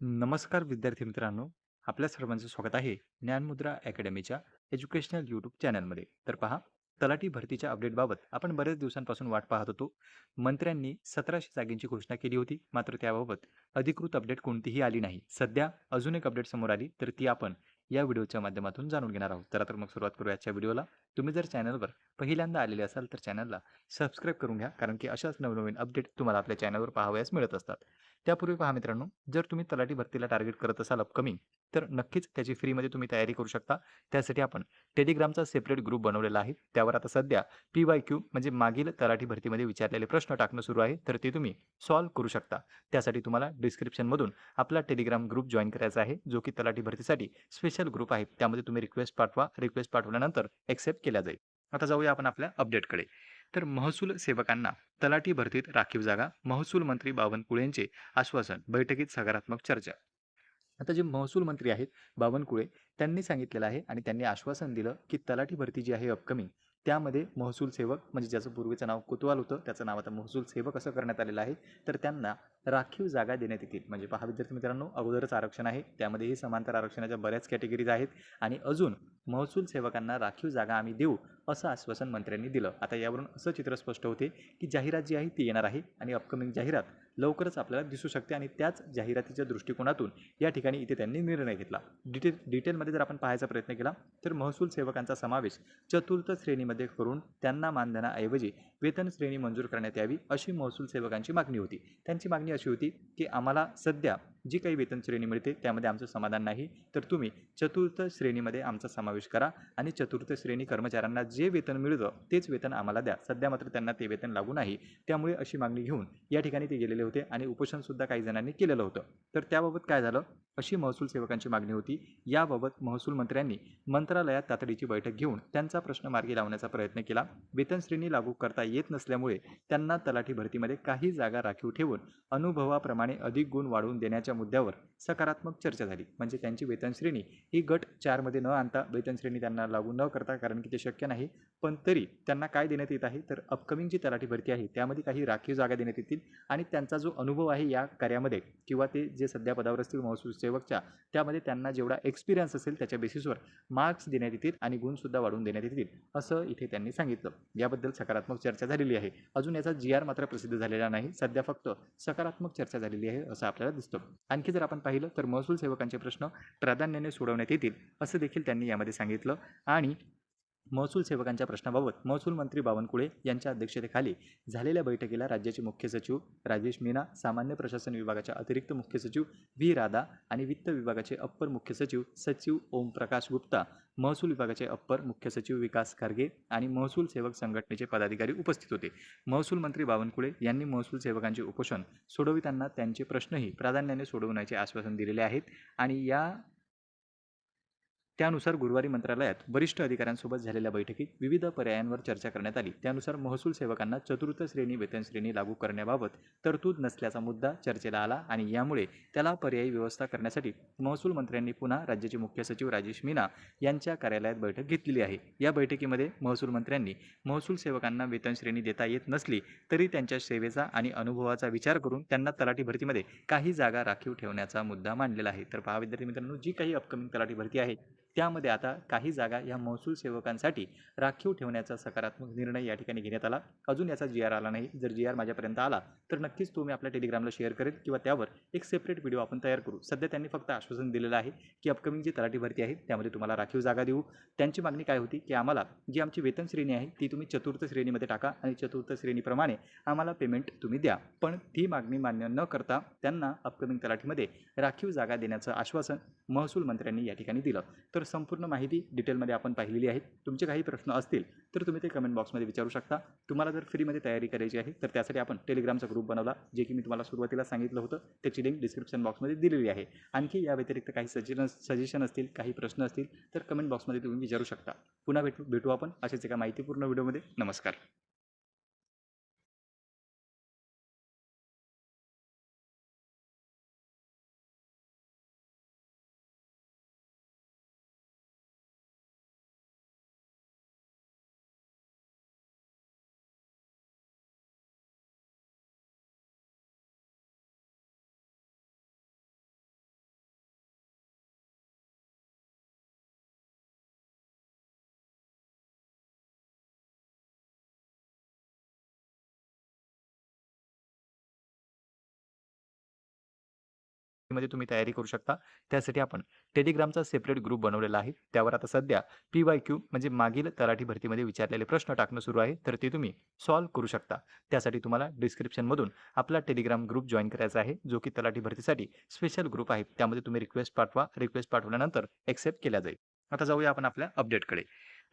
नमस्कार विद्यार्थी मित्रांनो. आपल्या सर्वांचं स्वागत आहे ज्ञानमुद्रा अकॅडमीच्या एज्युकेशनल यूट्यूब चॅनलमध्ये. तर पहा तलाठी भरतीच्या अपडेटबाबत आपण बरेच दिवसांपासून वाट पाहत होतो. मंत्र्यांनी सतराशे जागींची घोषणा केली होती. मात्र त्याबाबत अधिकृत अपडेट कोणतीही आली नाही. सध्या अजून एक अपडेट समोर आली तर ती आपण या व्हिडिओच्या माध्यमातून जाणून घेणार आहोत. तर आता मग सुरुवात करू आजच्या व्हिडिओला. तुम्ही जर चॅनलवर पहिल्यांदा आलेले असाल तर चॅनलला सबस्क्राईब करून घ्या कारण की अशाच नवनवीन अपडेट तुम्हाला आपल्या चॅनलवर पाहावयास मिळत असतात. त्यापूर्वी पहा मित्रांनो जर तुम्ही तलाठी भरतीला टार्गेट करत असाल अपकमिंग तर नक्कीच त्याची फ्रीमध्ये तुम्ही तयारी करू शकता. त्यासाठी आपण टेलिग्रामचा सेपरेट ग्रुप बनवलेला आहे. त्यावर आता सध्या पी वाय क्यू म्हणजे मागील तलाठी भरतीमध्ये विचारलेले प्रश्न टाकणं सुरू आहे. तर ते तुम्ही सॉल्व्ह करू शकता. त्यासाठी तुम्हाला डिस्क्रिप्शनमधून आपला टेलिग्राम ग्रुप जॉईन करायचा आहे जो की तलाठी भरतीसाठी स्पेशल ग्रुप आहे. त्यामध्ये तुम्ही रिक्वेस्ट पाठवा. रिक्वेस्ट पाठवल्यानंतर एक्सेप्ट केल्या जाईल. आता जाऊया आपण आपल्या अपडेटकडे तर महसूल सेवकांना तलाठी भरतीत राखीव जागा महसूल मंत्री बावनकुळेंचे आश्वासन बैठकीत सकारात्मक चर्चा. आता जे महसूल मंत्री आहेत बावनकुळे त्यांनी सांगितलेलं आहे आणि त्यांनी आश्वासन दिलं की तलाठी भरती जी आहे अपकमिंग त्यामध्ये महसूल सेवक म्हणजे ज्याचं पूर्वीचं नाव कुतवाल होतं त्याचं नाव आता महसूल सेवक असं करण्यात आलेलं आहे. तर त्यांना राखीव जागा देण्यात येतील. म्हणजे पहा विद्यार्थी मित्रांनो अगोदरच आरक्षण आहे. त्यामध्येही समांतर आरक्षणाच्या बऱ्याच कॅटेगरीज आहेत. आणि अजून महसूल सेवकांना राखीव जागा आम्ही देऊ असं आश्वासन मंत्र्यांनी दिलं. आता यावरून असं चित्र स्पष्ट होते की जाहिरात जी आहे ती येणार आहे. आणि अपकमिंग जाहिरात लवकरच आपल्याला दिसू शकते आणि त्याच जाहिरातीच्या दृष्टिकोनातून या ठिकाणी इथे त्यांनी निर्णय घेतला. डिटेल डिटेलमध्ये जर आपण पाहायचा प्रयत्न केला तर महसूल सेवकांचा समावेश चतुर्थ श्रेणीमध्ये करून त्यांना मानधनाऐवजी वेतन श्रेणी मंजूर करण्यात यावी अशी महसूल सेवकांची मागणी होती. त्यांची मागणी अशी होती की आम्हाला सध्या जी काही वेतन श्रेणी मिळते त्यामध्ये आमचं समाधान नाही. तर तुम्ही चतुर्थ श्रेणीमध्ये आमचा समावेश करा आणि चतुर्थ श्रेणी कर्मचाऱ्यांना जे वेतन मिळतं तेच वेतन आम्हाला द्या. सध्या मात्र त्यांना ते वेतन लागू नाही. त्यामुळे अशी मागणी घेऊन या ठिकाणी ते गेलेले होते आणि उपोषणसुद्धा काही जणांनी केलेलं होतं. तर त्याबाबत काय झालं? अशी महसूल सेवकांची मागणी होती. याबाबत महसूल मंत्र्यांनी मंत्रालयात तातडीची बैठक घेऊन त्यांचा प्रश्न मार्गी लावण्याचा प्रयत्न केला. वेतन श्रेणी लागू करता येत नसल्यामुळे त्यांना तलाठी भरतीमध्ये काही जागा राखीव ठेवून अनुभवाप्रमाणे अधिक गुण वाढवून देण्याच्या मुद्द्यावर सकारात्मक चर्चा झाली. म्हणजे त्यांची वेतन श्रेणी ही गट चारमध्ये न आणता वेतन श्रेणी त्यांना लागू न करता कारण की ते शक्य नाही. पण तरी त्यांना काय देण्यात येत आहे? तर अपकमिंग जी तलाठी भरती आहे त्यामध्ये काही राखीव जागा देण्यात येतील आणि त्यांचा जो अनुभव आहे या कार्यामध्ये किंवा ते जे सध्या पदावर असतील महसूल सेवकच्या त्यामध्ये त्यांना जेवढा एक्सपिरियन्स असेल त्याच्या बेसिसवर मार्क्स देण्यात येतील आणि गुणसुद्धा वाढवून देण्यात येतील असं इथे त्यांनी सांगितलं. याबद्दल सकारात्मक चर्चा झालेली आहे. अजून याचा जी आर मात्र प्रसिद्ध झालेला नाही. सध्या फक्त सकारात्मक चर्चा झालेली आहे असं आपल्याला दिसतं. आणखी जर आपण पाहिलं तर महसूल सेवकांचे प्रश्न प्राधान्याने सोडवण्यात येतील असं देखील त्यांनी यामध्ये सांगितलं. आणि महसूल सेवकांच्या प्रश्नाबाबत महसूल मंत्री बावनकुळे यांच्या अध्यक्षतेखाली झालेल्या बैठकीला राज्याचे मुख्य सचिव राजेश मीना सामान्य प्रशासन विभागाच्या अतिरिक्त मुख्य सचिव व्ही राधा आणि वित्त विभागाचे अप्पर मुख्य सचिव सचिव ओमप्रकाश गुप्ता महसूल विभागाचे अप्पर मुख्य सचिव विकास खारगे आणि महसूल सेवक संघटनेचे पदाधिकारी उपस्थित होते. महसूल मंत्री बावनकुळे यांनी महसूल सेवकांचे उपोषण सोडविताना त्यांचे प्रश्नही प्राधान्याने सोडवण्याचे आश्वासन दिलेले आहेत आणि या त्यानुसार गुरुवारी मंत्रालयात वरिष्ठ अधिकाऱ्यांसोबत झालेल्या बैठकीत विविध पर्यायांवर चर्चा करण्यात आली. त्यानुसार महसूल सेवकांना चतुर्थ श्रेणी वेतन श्रेणी लागू करण्याबाबत तरतूद नसल्याचा मुद्दा चर्चेला आला आणि यामुळे त्याला पर्यायी व्यवस्था करण्यासाठी महसूल मंत्र्यांनी पुन्हा राज्याचे मुख्य सचिव राजेश मीना यांच्या कार्यालयात बैठक घेतलेली आहे. या बैठकीमध्ये महसूल मंत्र्यांनी महसूल सेवकांना वेतन श्रेणी देता येत नसली तरी त्यांच्या सेवेचा आणि अनुभवाचा विचार करून त्यांना तलाठी भरतीमध्ये काही जागा राखीव ठेवण्याचा मुद्दा मांडलेला आहे. तर पहा विद्यार्थी मित्रांनो जी काही अपकमिंग तलाठी भरती आहे त्यामध्ये आता काही जागा या महसूल सेवकांसाठी राखीव ठेवण्याचा सकारात्मक निर्णय या ठिकाणी घेण्यात आला. अजून याचा जी आर आला नाही. जर जी आर माझ्यापर्यंत आला तर नक्कीच तो मी आपल्या टेलिग्रामला शेअर करेल किंवा त्यावर एक सेपरेट व्हिडिओ आपण तयार करू. सध्या त्यांनी फक्त आश्वासन दिलेलं आहे की अपकमिंग जी तलाठी भरती आहे त्यामध्ये तुम्हाला राखीव जागा देऊ. त्यांची मागणी काय होती? की आम्हाला जी आमची वेतन श्रेणी आहे ती तुम्ही चतुर्थ श्रेणीमध्ये टाका आणि चतुर्थ श्रेणीप्रमाणे आम्हाला पेमेंट तुम्ही द्या. पण ती मागणी मान्य न करता त्यांना अपकमिंग तलाठीमध्ये राखीव जागा देण्याचं आश्वासन महसूल मंत्र्यांनी या ठिकाणी दिलं. तर तर संपूर्ण माहिती डिटेलमध्ये आपण पाहिलेली आहे. तुमचे काही प्रश्न असतील तर तुम्ही ते कमेंट बॉक्समध्ये विचारू शकता. तुम्हाला जर फ्रीमध्ये तयारी करायची आहे तर त्यासाठी आपण टेलिग्रामचा ग्रुप बनवला जे की मी तुम्हाला सुरुवातीला सांगितलं होतं. त्याची लिंक डिस्क्रिप्शन बॉक्समध्ये दिलेली आहे. आणखी या व्यतिरिक्त काही सजेशन सजेशन असतील काही प्रश्न असतील तर कमेंट बॉक्समध्ये तुम्ही विचारू शकता. पुन्हा भेटू भेटू आपण अशाच एका माहितीपूर्ण व्हिडिओमध्ये नमस्कार. मध्ये तुम्ही तयारी करू शकता. त्यासाठी आपण टेलिग्रामचा सेपरेट ग्रुप बनवलेला आहे. त्यावर आता सध्या पी वाय क्यू म्हणजे मागील तलाठी भरतीमध्ये विचारलेले प्रश्न टाकणं सुरू आहे. तर ते तुम्ही सॉल्व्ह करू शकता. त्यासाठी तुम्हाला डिस्क्रिप्शनमधून आपला टेलिग्राम ग्रुप जॉईन करायचा आहे जो की तलाठी भरतीसाठी स्पेशल ग्रुप आहे. त्यामध्ये तुम्ही रिक्वेस्ट पाठवा. रिक्वेस्ट पाठवल्यानंतर एक्सेप्ट केल्या जाईल. आता जाऊया आपण आपल्या अपडेटकडे.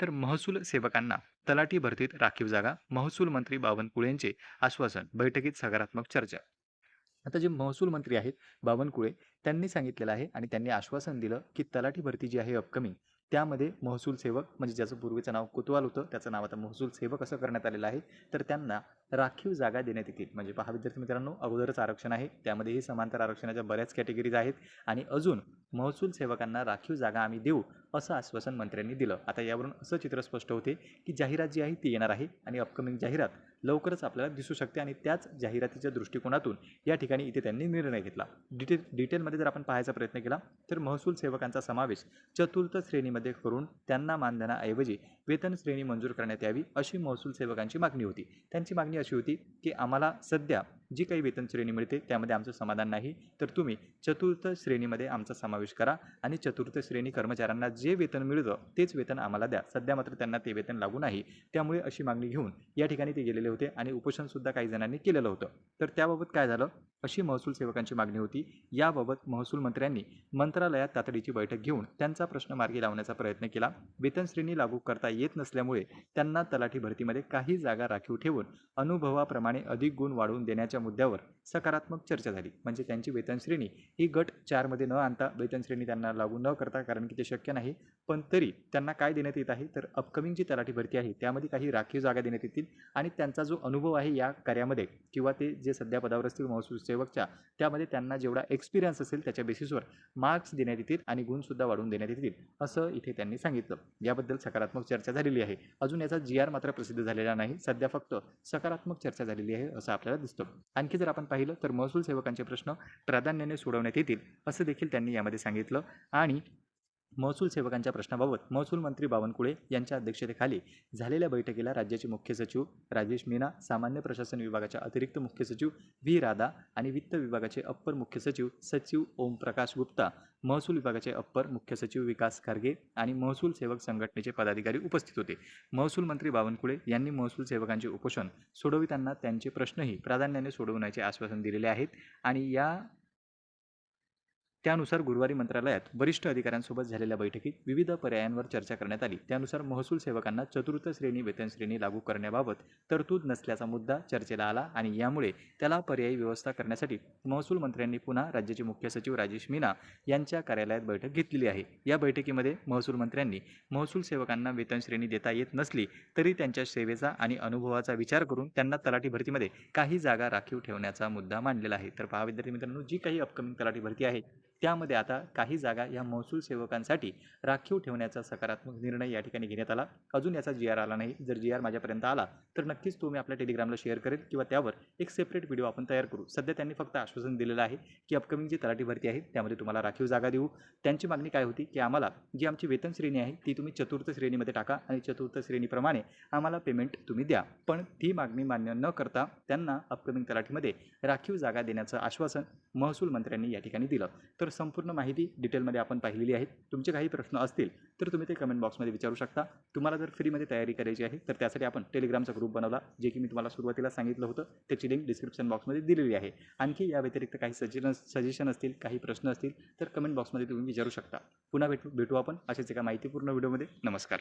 तर महसूल सेवकांना तलाठी भरतीत राखीव जागा महसूल मंत्री बावनकुळेंचे आश्वासन बैठकीत सकारात्मक चर्चा. आता जे महसूल मंत्री आहेत बावनकुळे त्यांनी सांगितलेलं आहे आणि त्यांनी आश्वासन दिलं की तलाठी भरती जी आहे अपकमिंग त्यामध्ये महसूल सेवक म्हणजे ज्याचं पूर्वीचं नाव कुतवाल होतं त्याचं नाव आता महसूल सेवक असं करण्यात आलेलं आहे. तर त्यांना राखीव जागा देण्यात येतील. म्हणजे पहा विद्यार्थी मित्रांनो अगोदरच आरक्षण आहे. त्यामध्येही समांतर आरक्षणाच्या बऱ्याच कॅटेगरीज आहेत आणि अजून महसूल सेवकांना राखीव जागा आम्ही देऊ असं आश्वासन मंत्र्यांनी दिलं. आता यावरून असं चित्र स्पष्ट होते की जाहिरात जी आहे ती येणार आहे आणि अपकमिंग जाहिरात लवकरच आपल्याला दिसू शकते आणि त्याच जाहिरातीच्या दृष्टिकोनातून या ठिकाणी इथे त्यांनी निर्णय घेतला. डिटेल डिटेलमध्ये जर आपण पाहायचा प्रयत्न केला तर महसूल सेवकांचा समावेश चतुर्थ श्रेणीमध्ये करून त्यांना मानधनाऐवजी वेतन श्रेणी मंजूर करण्यात यावी अशी महसूल सेवकांची मागणी होती. त्यांची मागणी अशी होती की आम्हाला सध्या जी काही वेतन श्रेणी मिळते त्यामध्ये आमचं समाधान नाही. तर तुम्ही चतुर्थ श्रेणीमध्ये आमचा समावेश करा आणि चतुर्थ श्रेणी कर्मचाऱ्यांना जे वेतन मिळतं तेच वेतन आम्हाला द्या. सध्या मात्र त्यांना ते वेतन लागू नाही. त्यामुळे अशी मागणी घेऊन या ठिकाणी ते गेलेले होते आणि उपोषणसुद्धा काही जणांनी केलेलं होतं. तर त्याबाबत काय झालं? अशी महसूल सेवकांची मागणी होती. याबाबत महसूल मंत्र्यांनी मंत्रालयात तातडीची बैठक घेऊन त्यांचा प्रश्न मार्गी लावण्याचा प्रयत्न केला. वेतन श्रेणी लागू करता येत नसल्यामुळे त्यांना तलाठी भरतीमध्ये काही जागा राखीव ठेवून अनुभवाप्रमाणे अधिक गुण वाढवून देण्याच्या मुद्द्यावर सकारात्मक चर्चा झाली. म्हणजे त्यांची वेतन श्रेणी ही गट चारमध्ये न आणता वेतन श्रेणी त्यांना लागू न करता कारण की ते शक्य नाही पण तरी त्यांना काय देण्यात येत आहे? तर अपकमिंग जी तलाठी भरती आहे त्यामध्ये काही राखीव जागा देण्यात येतील आणि त्यांचा जो अनुभव आहे या कार्यामध्ये किंवा ते जे सध्या पदावर असतील महसूल सेवकच्या त्यामध्ये त्यांना जेवढा एक्सपिरियन्स असेल त्याच्या बेसिसवर मार्क्स देण्यात येतील आणि गुणसुद्धा वाढवून देण्यात येतील असं इथे त्यांनी सांगितलं. याबद्दल सकारात्मक चर्चा झालेली आहे. अजून याचा जी आर मात्र प्रसिद्ध झालेला नाही. सध्या फक्त सकारात्मक चर्चा झालेली आहे असं आपल्याला दिसतं. आणखी जर आपण पाहिलं तर महसूल सेवकांचे प्रश्न प्राधान्याने सोडवण्यात येतील असं देखील त्यांनी यामध्ये सांगितलं. आणि महसूल सेवकांच्या प्रश्नाबाबत महसूल मंत्री बावनकुळे यांच्या अध्यक्षतेखाली झालेल्या बैठकीला राज्याचे मुख्य सचिव राजेश मीना सामान्य प्रशासन विभागाच्या अतिरिक्त मुख्य सचिव व्ही राधा आणि वित्त विभागाचे अप्पर मुख्य सचिव सचिव ओमप्रकाश गुप्ता महसूल विभागाचे अप्पर मुख्य सचिव विकास खारगे आणि महसूल सेवक संघटनेचे पदाधिकारी उपस्थित होते. महसूल मंत्री बावनकुळे यांनी महसूल सेवकांचे उपोषण सोडविताना त्यांचे प्रश्नही प्राधान्याने सोडवण्याचे आश्वासन दिलेले आहेत आणि या त्यानुसार गुरुवारी मंत्रालयात वरिष्ठ अधिकाऱ्यांसोबत झालेल्या बैठकीत विविध पर्यायांवर चर्चा करण्यात आली. त्यानुसार महसूल सेवकांना चतुर्थ श्रेणी वेतन श्रेणी लागू करण्याबाबत तरतूद नसल्याचा मुद्दा चर्चेला आला आणि यामुळे त्याला पर्यायी व्यवस्था करण्यासाठी महसूल मंत्र्यांनी पुन्हा राज्याचे मुख्य सचिव राजेश मीना यांच्या कार्यालयात बैठक घेतलेली आहे. या बैठकीमध्ये महसूल मंत्र्यांनी महसूल सेवकांना वेतन श्रेणी देता येत नसली तरी त्यांच्या सेवेचा आणि अनुभवाचा विचार करून त्यांना तलाठी भरतीमध्ये काही जागा राखीव ठेवण्याचा मुद्दा मांडलेला आहे. तर पहा विद्यार्थी मित्रांनो जी काही अपकमिंग तलाठी भरती आहे त्यामध्ये आता काही जागा या महसूल सेवकांसाठी राखीव ठेवण्याचा सकारात्मक निर्णय या ठिकाणी घेण्यात आला. अजून याचा जी आर आला नाही. जर जी आर माझ्यापर्यंत आला तर नक्कीच तो मी आपल्या टेलिग्रामला शेअर करेल किंवा त्यावर एक सेपरेट व्हिडिओ आपण तयार करू. सध्या त्यांनी फक्त आश्वासन दिलेलं आहे की अपकमिंग जी तलाठी भरती आहे त्यामध्ये तुम्हाला राखीव जागा देऊ. त्यांची मागणी काय होती? की आम्हाला जी आमची वेतन श्रेणी आहे ती तुम्ही चतुर्थ श्रेणीमध्ये टाका आणि चतुर्थ श्रेणीप्रमाणे आम्हाला पेमेंट तुम्ही द्या. पण ती मागणी मान्य न करता त्यांना अपकमिंग तलाठीमध्ये राखीव जागा देण्याचं आश्वासन महसूल मंत्र्यांनी या ठिकाणी दिलं. तर संपूर्ण माहिती डिटेलमध्ये आपण पाहिलेली आहे. तुमचे काही प्रश्न असतील तर तुम्ही ते कमेंट बॉक्समध्ये विचारू शकता. तुम्हाला जर फ्रीमध्ये तयारी करायची आहे तर त्यासाठी आपण टेलिग्रामचा ग्रुप बनवला जे की मी तुम्हाला सुरुवातीला सांगितलं होतं. त्याची लिंक डिस्क्रिप्शन बॉक्समध्ये दिलेली आहे. आणखी या व्यतिरिक्त काही सजेशन सजेशन असतील काही प्रश्न असतील तर कमेंट बॉक्समध्ये तुम्ही विचारू शकता. पुन्हा भेटू भेटू आपण अशाच एका माहितीपूर्ण व्हिडिओमध्ये नमस्कार.